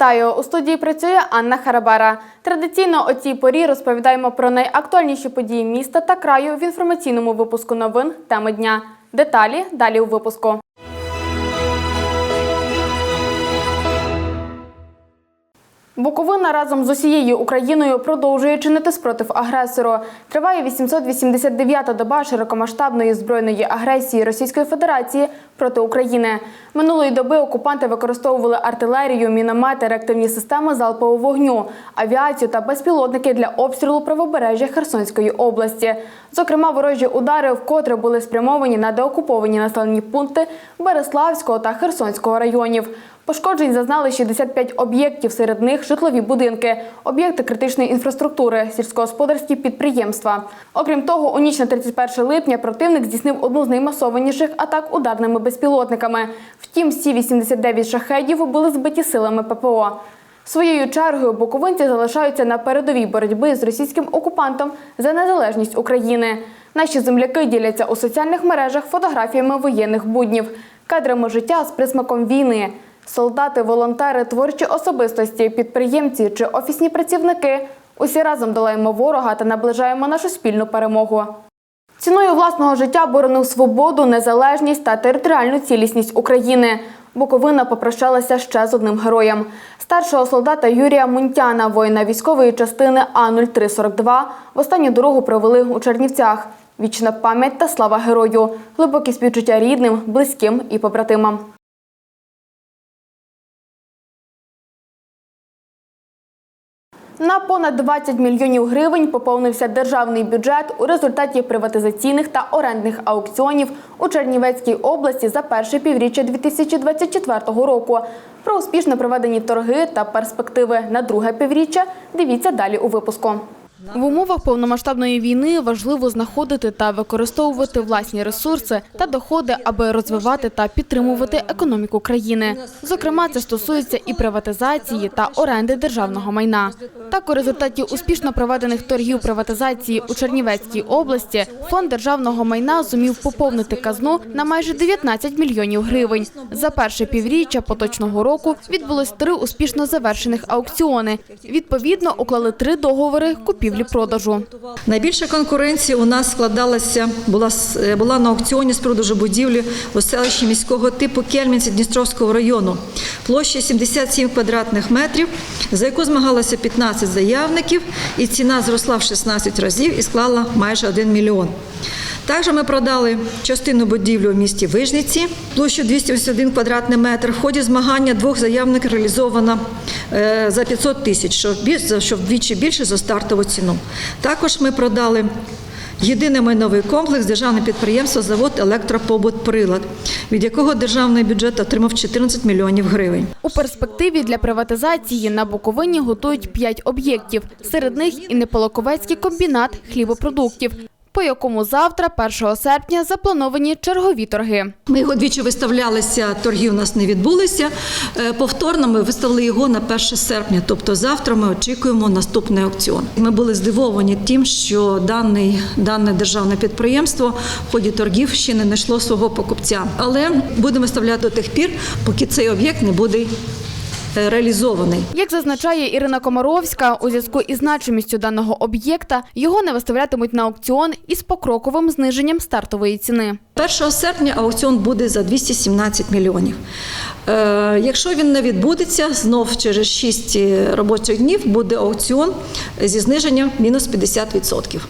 Вітаю! У студії працює Анна Харабара. Традиційно о цій порі розповідаємо про найактуальніші події міста та краю в інформаційному випуску новин теми дня. Деталі далі у випуску. Буковина разом з усією Україною продовжує чинити спротив агресору. Триває 889-та доба широкомасштабної збройної агресії Російської Федерації проти України. Минулої доби окупанти використовували артилерію, міномети, реактивні системи залпового вогню, авіацію та безпілотники для обстрілу правобережжя Херсонської області. Зокрема, ворожі удари вкотре були спрямовані на деокуповані населені пункти Береславського та Херсонського районів. Пошкоджень зазнали 65 об'єктів, серед них житлові будинки, об'єкти критичної інфраструктури, сільськогосподарські підприємства. Окрім того, у ніч на 31 липня противник здійснив одну з наймасованіших атак ударними безпілотниками. Втім, всі 89 шахедів були збиті силами ППО. Своєю чергою буковинці залишаються на передовій боротьби з російським окупантом за незалежність України. Наші земляки діляться у соціальних мережах фотографіями воєнних буднів, кадрами життя з присмаком війни. Солдати, волонтери, творчі особистості, підприємці чи офісні працівники усі разом долаємо ворога та наближаємо нашу спільну перемогу. Ціною власного життя боронив свободу, незалежність та територіальну цілісність України. Буковина попрощалася ще з одним героєм. Старшого солдата Юрія Мунтяна, воїна військової частини А-0342, в останню дорогу провели у Чернівцях. Вічна пам'ять та слава герою, глибокі співчуття рідним, близьким і побратимам. На понад 20 мільйонів гривень поповнився державний бюджет у результаті приватизаційних та орендних аукціонів у Чернівецькій області за перше півріччя 2024 року. Про успішно проведені торги та перспективи на друге півріччя дивіться далі у випуску. В умовах повномасштабної війни важливо знаходити та використовувати власні ресурси та доходи, аби розвивати та підтримувати економіку країни. Зокрема, це стосується і приватизації та оренди державного майна. Так, у результаті успішно проведених торгів приватизації у Чернівецькій області фонд державного майна зумів поповнити казну на майже 19 мільйонів гривень. За перше півріччя поточного року відбулось три успішно завершених аукціони. Відповідно, уклали три договори купівлі-продажу. Найбільша конкуренція у нас складалася була е, була на аукціоні з продажу будівлі у селищі міського типу Кельмінці Дністровського району. Площа 77 квадратних метрів, за яку змагалося 15 заявників, і ціна зросла в 16 разів і склала майже 1 мільйон. Також ми продали частину будівлі у місті Вижниці, площу 281 квадратний метр. В ході змагання двох заявників реалізовано е, за 500 тисяч, що вдвічі більше за стартову ціну. Також ми продали єдиний майновий комплекс державне підприємство завод електропобут прилад, від якого державний бюджет отримав 14 мільйонів гривень. У перспективі для приватизації на Буковині готують п'ять об'єктів. Серед них і Неполоковецький комбінат хлібопродуктів, по якому завтра, 1 серпня, заплановані чергові торги. Ми його двічі виставлялися, торги у нас не відбулися. Е, Повторно ми виставили його на 1 серпня, тобто завтра ми очікуємо наступний аукціон. Ми були здивовані тим, що даний, дане державне підприємство в ході торгів ще не знайшло свого покупця. Але будемо виставляти до тих пір, поки цей об'єкт не буде реалізований. Як зазначає Ірина Комаровська, у зв'язку із значимістю даного об'єкта його не виставлятимуть на аукціон із покроковим зниженням стартової ціни. 1 серпня аукціон буде за 217 мільйонів. Е, якщо він не відбудеться, знов через 6 робочих днів буде аукціон зі зниженням мінус 50%.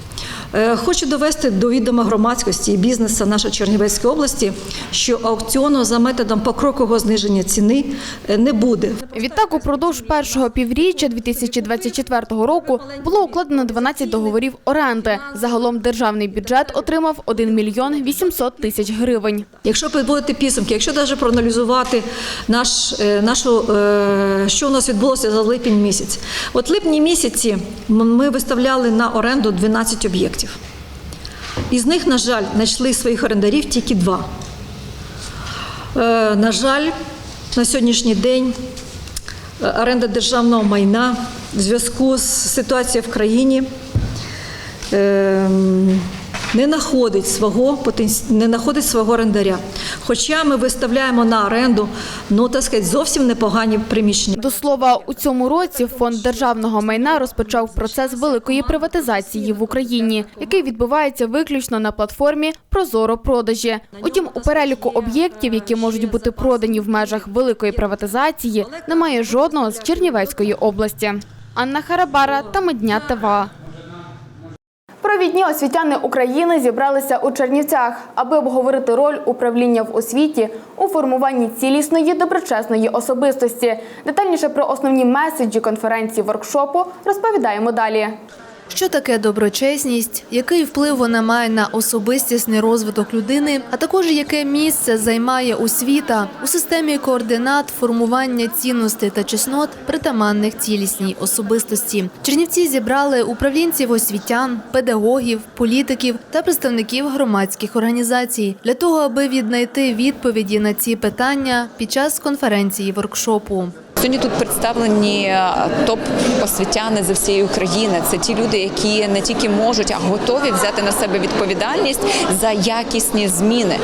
Е, хочу довести до відома громадськості і бізнесу нашої Чернівецької області, що аукціону за методом покрокового зниження ціни е, не буде. Відтак, упродовж першого півріччя 2024 року було укладено 12 договорів оренди. Загалом державний бюджет отримав 1 мільйон 800 тисяч гривень. Якщо підводити підсумки, якщо навіть проаналізувати наш, е, нашу, що у нас відбулося за липень місяць. От липні місяці ми виставляли на оренду 12 об'єктів. Із них, на жаль, знайшли своїх орендарів тільки два. Е, На жаль, на сьогоднішній день е, оренда державного майна в зв'язку з ситуацією в країні ем, не знаходить свого не знаходить свого орендаря. Хоча ми виставляємо на оренду, ну так сказати, зовсім непогані приміщення. До слова, у цьому році фонд державного майна розпочав процес великої приватизації в Україні, який відбувається виключно на платформі Прозоро продажі. Утім, у переліку об'єктів, які можуть бути продані в межах великої приватизації, немає жодного з Чернівецької області. Анна Харабара та Медня. Провідні освітяни України зібралися у Чернівцях, аби обговорити роль управління в освіті у формуванні цілісної доброчесної особистості. Детальніше про основні меседжі конференції воркшопу розповідаємо далі. Що таке доброчесність, який вплив вона має на особистісний розвиток людини, а також яке місце займає освіта у системі координат формування цінностей та чеснот, притаманних цілісній особистості. Чернівці зібрали управлінців освітян, педагогів, політиків та представників громадських організацій для того, аби віднайти відповіді на ці питання під час конференції воркшопу. Сьогодні тут представлені е, топ освітяни з всієї України. Це ті люди, які не тільки можуть, а готові взяти на себе відповідальність за якісні зміни,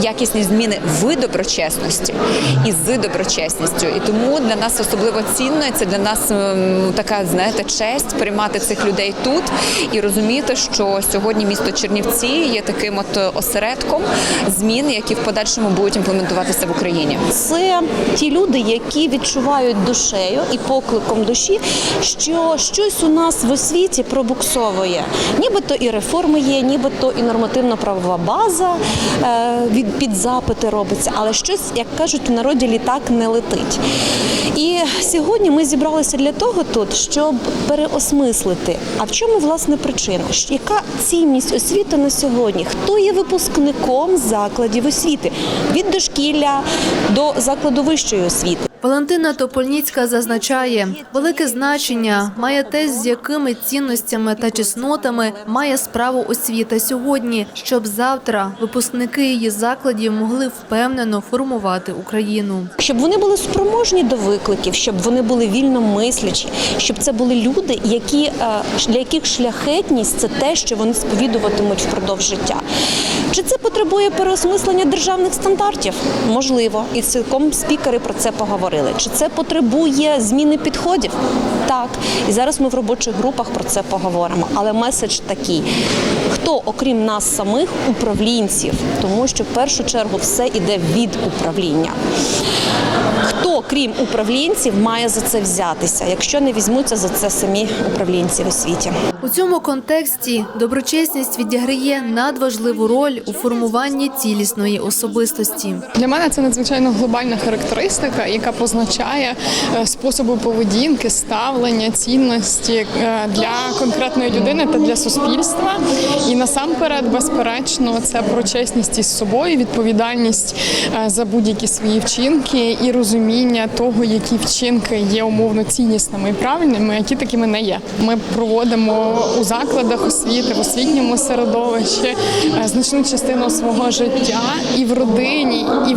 якісні зміни в доброчесності і з доброчесністю. І тому для нас особливо цінно і це для нас ем, така знаєте честь приймати цих людей тут і розуміти, що сьогодні місто Чернівці є таким от осередком змін, які в подальшому будуть імплементуватися в Україні. Це ті люди, які відчувають душею і покликом душі, що щось у нас в освіті пробуксовує. Нібито і реформи є, нібито і нормативно-правова база е, від під запити робиться, але щось, як кажуть, в народі літак не летить. І сьогодні ми зібралися для того тут, щоб переосмислити, а в чому власне причина? Яка цінність освіти на сьогодні? Хто є випускником закладів освіти від дошкілля до закладу вищої освіти? Валентина Топольніцька зазначає, велике значення має те, з якими цінностями та чеснотами має справу освіта сьогодні, щоб завтра випускники її закладів могли впевнено формувати Україну. щоб вони були спроможні до викликів, щоб вони були вільно мислячі, щоб це були люди, які е, для яких шляхетність це те, що вони сповідуватимуть впродовж життя. Чи це потребує переосмислення державних стандартів? Можливо, і цілком спікери про це поговорили. Чи це потребує зміни підходів? Так. І зараз ми в робочих групах про це поговоримо. Але меседж такий: хто, окрім нас самих, управлінців, тому що в першу чергу все йде від управління. Хто, крім управлінців, має за це взятися, якщо не візьмуться за це самі управлінці в освіті? У цьому контексті доброчесність відіграє надважливу роль у формуванні цілісної особистості. Для мене це надзвичайно глобальна характеристика, яка позначає е, способи поведінки, ставлення, цінності е, для конкретної людини та для суспільства. І насамперед, безперечно, це про чесність із собою, відповідальність е, за будь-які свої вчинки і розуміння того, які вчинки є умовно ціннісними і правильними, які такими не є. Ми проводимо у закладах освіти, в освітньому середовищі е, значну частину свого життя і в родині, і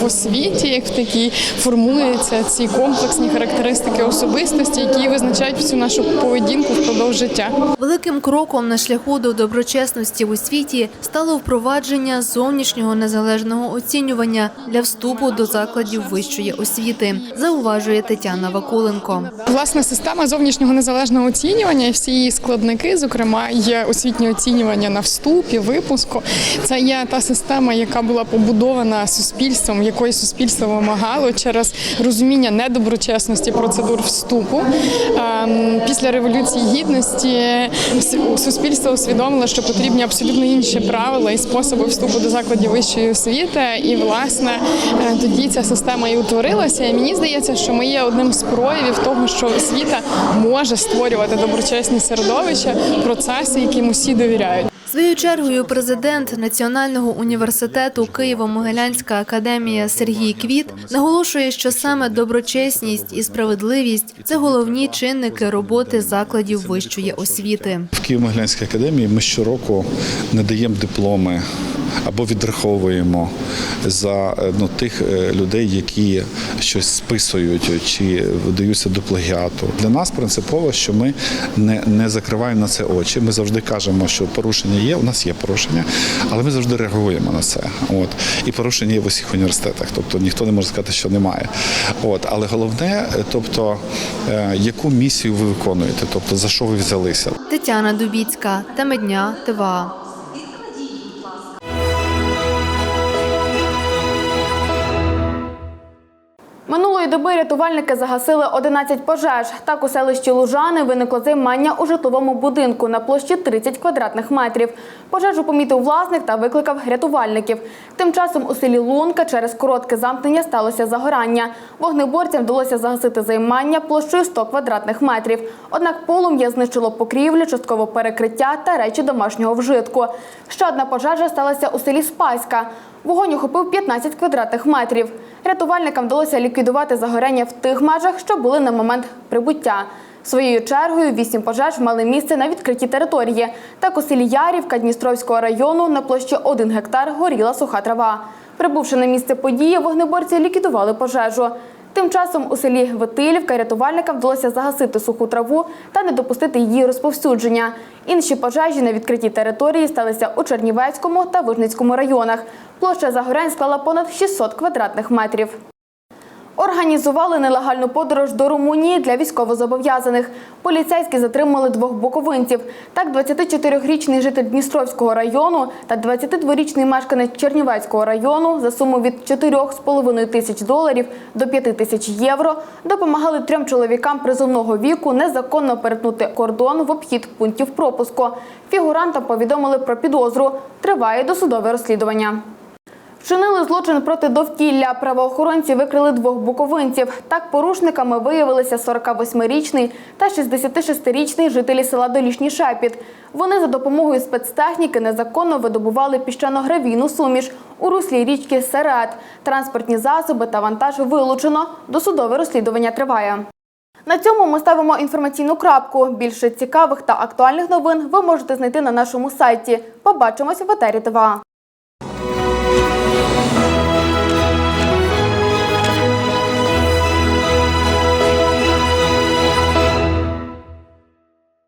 в освіті, як в такій, формуються ці комплексні характеристики особистості, які визначають всю нашу поведінку впродовж життя. Великим кроком на шляху до доброчесності у світі стало впровадження зовнішнього незалежного оцінювання для вступу до закладів вищої освіти, зауважує Тетяна Вакуленко. Власне, система зовнішнього незалежного оцінювання і всі її складники, зокрема, є освітнє оцінювання на вступі, випуску. Це є та система, яка була побудована суспільством, якої суспільство вимагало через розуміння недоброчесності процедур вступу. Ем, Після революції гідності суспільство усвідомило, що потрібні абсолютно інші правила і способи вступу до закладів вищої освіти. І власне е, тоді ця система і утворилася. І мені здається, що ми є одним з проявів того, що освіта може створювати доброчесні середовища, процеси, яким усі довіряють. Своєю чергою президент Національного університету Києво-Могилянська академія Сергій Квіт наголошує, що саме доброчесність і справедливість це головні чинники роботи закладів вищої освіти. В Києво-Могилянській академії ми щороку надаємо дипломи або відраховуємо за е, ну, тих е, людей, які щось списують чи вдаються до плагіату. Для нас принципово, що ми не, не закриваємо на це очі. Ми завжди кажемо, що порушення є. У нас є порушення, але ми завжди реагуємо на це. От і порушення є в усіх університетах. Тобто ніхто не може сказати, що немає. От, але головне, е, тобто, е, яку місію ви виконуєте, тобто за що ви взялися. Тетяна Дубіцька, теми дня, ТВА. Минулої доби рятувальники загасили 11 пожеж. Так у селищі Лужани виникло займання у житловому будинку на площі 30 квадратних метрів. Пожежу помітив власник та викликав рятувальників. Тим часом у селі Лунка через коротке замкнення сталося загорання. Вогнеборцям вдалося загасити займання площею 100 квадратних метрів. Однак полум'я знищило покрівлю, частково перекриття та речі домашнього вжитку. Ще одна пожежа сталася у селі Спаська. Вогонь охопив 15 квадратних метрів. Рятувальникам вдалося ліквідувати загоряння в тих межах, що були на момент прибуття. Своєю чергою вісім пожеж мали місце на відкритій території. Так у селі Ярівка Дністровського району на площі 1 гектар горіла суха трава. Прибувши на місце події, вогнеборці ліквідували пожежу. Тим часом у селі Витилівка рятувальникам вдалося загасити суху траву та не допустити її розповсюдження. Інші пожежі на відкритій території сталися у Чернівецькому та Вижницькому районах. Площа загорянь склала понад 600 квадратних метрів. Організували нелегальну подорож до Румунії для військовозобов'язаних. Поліцейські затримали двох буковинців. Так, 24-річний житель Дністровського району та 22-річний мешканець Чернівецького району за суму від 4,5 тисяч доларів до 5 тисяч євро допомагали трьом чоловікам призовного віку незаконно перетнути кордон в обхід пунктів пропуску. Фігурантам повідомили про підозру. Триває досудове розслідування. Вчинили злочин проти довкілля. Правоохоронці викрили двох буковинців. Так порушниками виявилися 48-річний та 66-річний жителі села Долішній Шепіт. Вони за допомогою спецтехніки незаконно видобували піщано-гравійну суміш у руслі річки Серед. Транспортні засоби та вантаж вилучено. Досудове розслідування триває. На цьому ми ставимо інформаційну крапку. Більше цікавих та актуальних новин ви можете знайти на нашому сайті. Побачимось в етері ТВА.